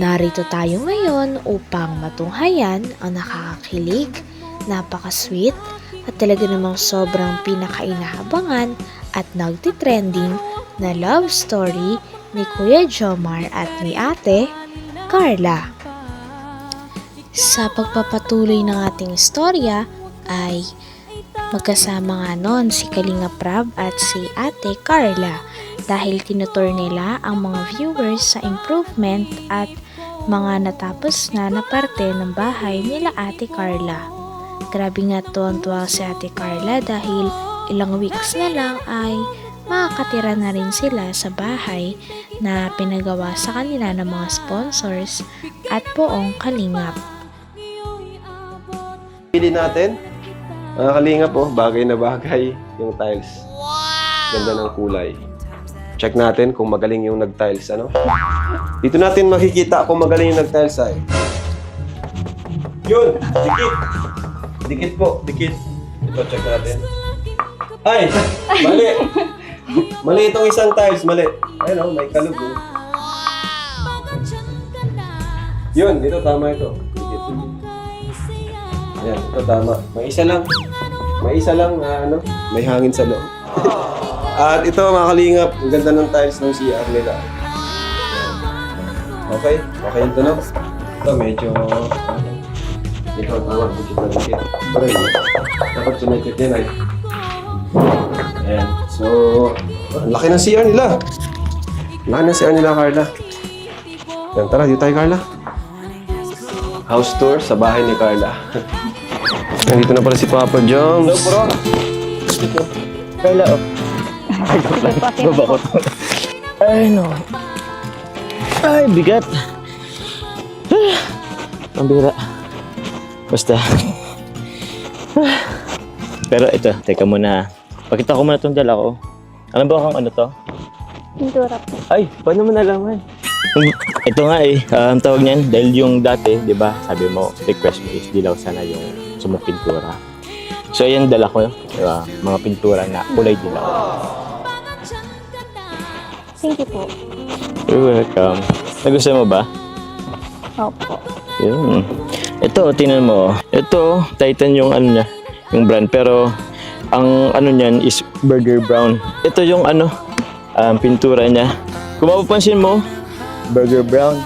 Narito tayo ngayon upang matunghayan ang nakakakilig, napaka-sweet, at talaga namang sobrang pinakainahabangan at nagtitrending na love story ni Kuya Jomar at ni Ate Carla. Sa pagpapatuloy ng ating istorya ay magkasama nga noon si Kalinga Prab at si Ate Carla dahil tinutur nila ang mga viewers sa improvement at mga natapos na na parte ng bahay nila Ate Carla. Grabe nga tuwang-tuwa si Ate Carla dahil ilang weeks na lang ay makakatira na rin sila sa bahay na pinagawa sa kanila ng mga sponsors at buong kalingap. Pili natin. Mga kalingap po, bagay na bagay yung tiles. Ganda ng kulay. Check natin kung magaling yung nag-tiles, ano? Dito natin makikita kung magaling yung nag-tiles ay. Yun! Dikit! Dikit po, dikit. Ito, check natin. Ay! Mali! Mali itong isang tiles, mali. Ayun oh, may kalug oh. Yun, dito tama ito. Dikit. Ayan, ito tama. May isa lang. May isa lang, ah, ano, may hangin sa loob. At ito, mga kalingap, ang ganda ng tiles ng CR nila. Ayan. Okay, okay ito na. Ito, medyo, ito, tama, budget na budget. Pero yun, dapat sinecheck din ay. Ayan, so, ang laki ng CR nila. Laki ng CR nila, Carla. Yan, tara, dito tayo, Carla. House tour sa bahay ni Carla. Nandito na pala si Papa Joms. Hello, bro. Carla, oh. To. Ay, no. Ay, bigat. Ang bira. Basta. Pero ito, teka muna. Pakita ko muna itong dala ko. Alam ba kung ano to? Pintura po. Ay, paano mo nalaman? Ito nga eh, ang tawag niyan, dahil yung dati, di ba, sabi mo, request mo is dilaw sana yung sumupintura. So, ayan dala ko, di ba, mga pintura na kulay dilaw. Thank you po. You're welcome. Nagustuhan mo ba? Opo. Yun. Ito, tingnan mo. Ito, Titan yung ano niya, yung brand. Pero, ang ano niyan is Burger Brown. Ito yung ano, um, pintura niya. Kung mapapansin mo, Burger Brown.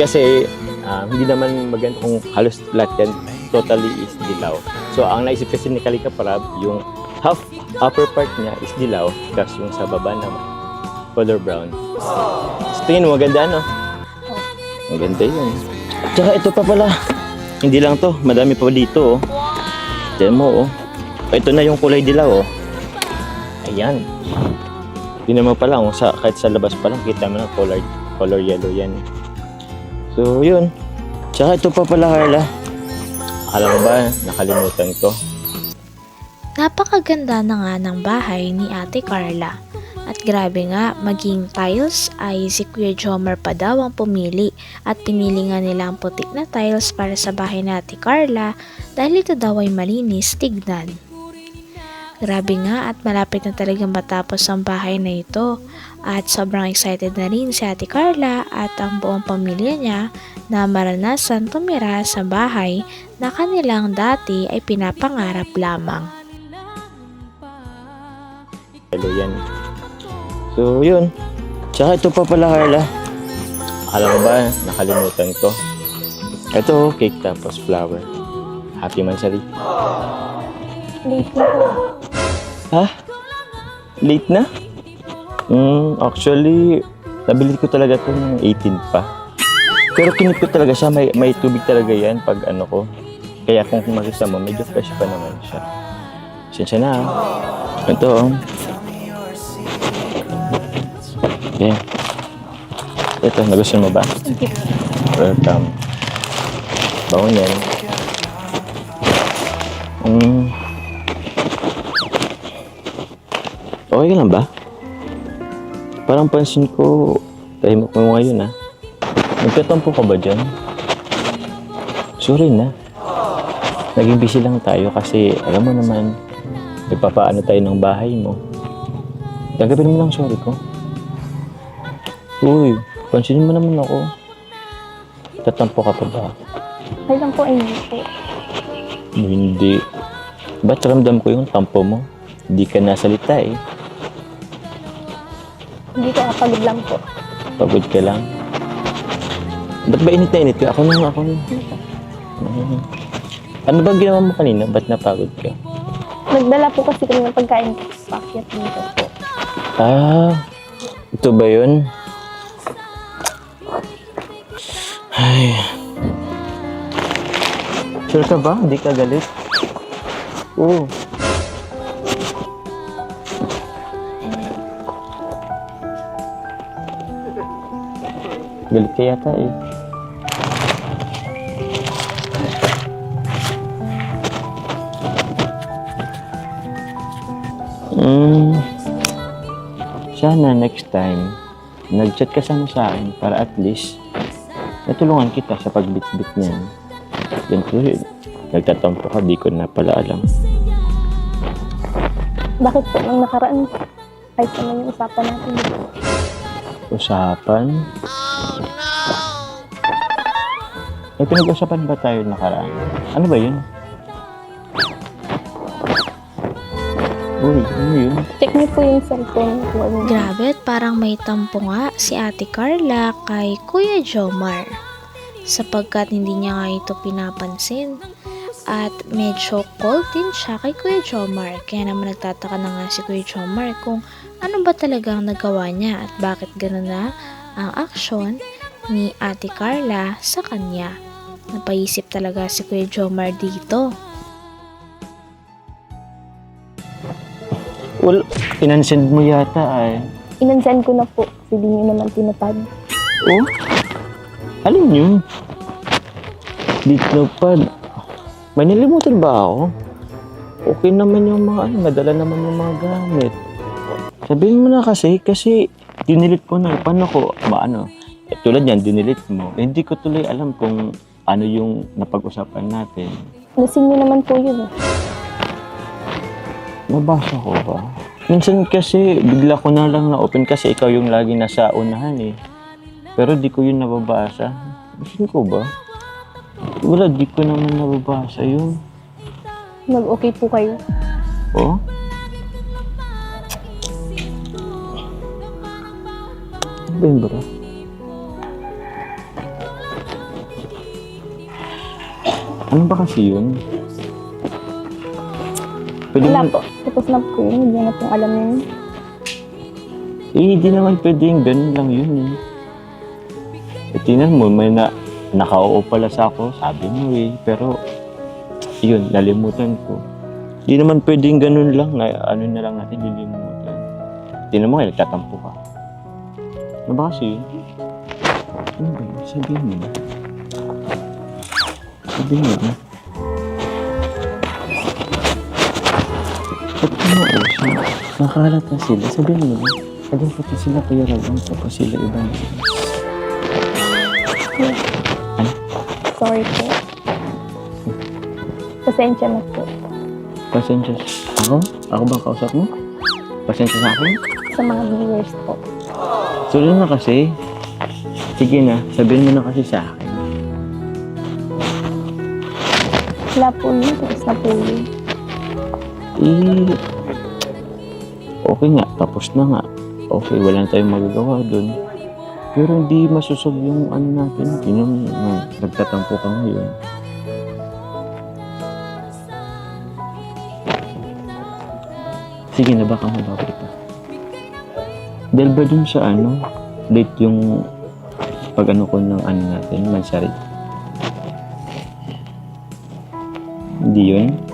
Kasi, um, hindi naman maganda kung halos lahat yan totally is dilaw. So, ang naisip kasi ni Kalika Parab, yung half upper part niya is dilaw, tapos yung sa baba naman, color brown. So, tingin mo, maganda ano? Maganda yun. Tsaka ito pa pala. Hindi lang to. Madami pa dito oh. Tiyan mo oh. Ito na yung kulay dilaw oh. Ayan. Hindi naman pala oh. Sa, kahit sa labas pa lang kita mo na color, color yellow yan. So yun. Tsaka ito pa pala Carla. Alam mo ba, nakalimutan ko. Napakaganda na nga ng bahay ni Ate Carla. At grabe nga, maging tiles ay si Kuya Jomar pa daw ang pumili at pinili nga nila ang putik na tiles para sa bahay ni Ate Carla dahil ito daw ay malinis tignan. Grabe nga at malapit na talagang matapos ang bahay na ito at sobrang excited na rin si Ate Carla at ang buong pamilya niya na maranasan tumira sa bahay na kanilang dati ay pinapangarap lamang. Yellow yan. So yun. Tsaka ito pa pala Carla. Alam mo ba, nakalimutan ko. Ito oh, cake tapos flower. Happy Mansari. Late na po. Ha? Late na? Hmm, actually, nabili ko talaga ito ng 18 pa. Pero kinip ko talaga siya, may, may tubig talaga yan pag ano ko. Kaya kung makita mo, medyo fresh pa naman siya. Sinsya na ah. Ito oh. Okay. Ito, nagustuhan mo ba? Thank you. Welcome. Bango yan. Mm. Okay ka lang ba? Parang pansin ko, tahimok mo ngayon ah. Nagkatampo ka ba dyan? Sorry na. Naging busy lang tayo kasi alam mo naman, nagpapaano tayo ng bahay mo. Tanggapin mo lang sorry ko. Uy, pansinin mo naman ako. Tatampo ka pa ba? Lang po, ay hindi po. Hindi. Ba't ramdam ko yung tampo mo? Hindi ka nasalita eh. Hindi ko kapagod lang po. Pagod ka lang. Ba't ba init na init ka? Ako na, ako na. Mhm. Ano ba ginawa mo kanina? Ba't napagod ka? Nagdala po kasi kami ng pagkain sa packet dito po. Ah, ito ba yun? Ay. Sure ka ba? Hindi ka galit? Oo. Galit ka yata eh. Hmm. Sana next time, nag-chat ka sana sa akin para at least natulungan kita sa pagbitbit niyan. Yan po yun. Nagtatampo ka, di ko na pala alam. Bakit po nang nakaraan? Kahit naman yung usapan natin. Usapan? May pinag-usapan ba tayo nakaraan? Ano ba yun? Uy, ano yun? Check niyo po yung cellphone ko. Grabe, parang may tampo nga si Ate Carla kay Kuya Jomar. Sapagkat hindi niya nga ito pinapansin. At medyo cold din siya kay Kuya Jomar. Kaya naman nagtataka na nga si Kuya Jomar kung ano ba talagang nagawa niya at bakit gano'n na ang aksyon ni Ate Carla sa kanya. Napaisip talaga si Kuya Jomar dito. Well, inansend mo yata ay. Inansend ko na po. Kasi di niyo naman tinatag. Oh? Alin yun? Dito pa. May nilimutan ba ako? Okay naman yung mga ano, madala naman yung mga gamit. Sabihin mo na kasi, kasi dinilit ko na. Paano ko, maano? Eh, tulad yan, dinilit mo. Eh, hindi ko tuloy alam kung ano yung napag-usapan natin. Nasin niyo naman po yun. eh. Nabasa ko ba? Minsan kasi bigla ko na lang na-open kasi ikaw yung lagi nasa unahan eh. Pero di ko yun nababasa. Gusto ko ba? Wala, di ko naman nababasa yun. Nag-okay po kayo. Oh? Ano ba yun, bro? Ano ba kasi yun? Pwede Wala mo- po. Tapos na po yun. Hindi na pong alam yun. Eh, di naman pwedeng ganun lang yun eh. E, tingnan mo, may na, nakao pala sa ako, sabi mo eh. Pero, yun, nalimutan ko. Di naman pwedeng ganun lang, na, ano na lang natin lilimutan. Tingnan mo, eh, nagtatampo ka. Ano ba kasi yun? Ano ba yun? Sabihin mo na. Sabihin mo na. Ba't kumuusap? Nakalata sila. Sabihin mo na. Sabihin pati sila kaya ragang tapos sila ibang Sorry po. Pasensya na po. Pasensya. Ako? Ako bang kausap mo? Pasensya sa akin? Sa mga viewers po. Tuloy na kasi. Sige na, sabihin mo na kasi sa akin. Wala po yun. Tapos na po yun. Eh, okay nga, tapos na nga. Okay, wala na tayong magagawa dun. Pero hindi masusog yung ano natin. Yun yung uh, nagtatampo ka ngayon. Sige na, baka mabawi pa. Dahil ba dun sa ano, late yung pag ano ko ng ano natin, mansari. Hindi yun?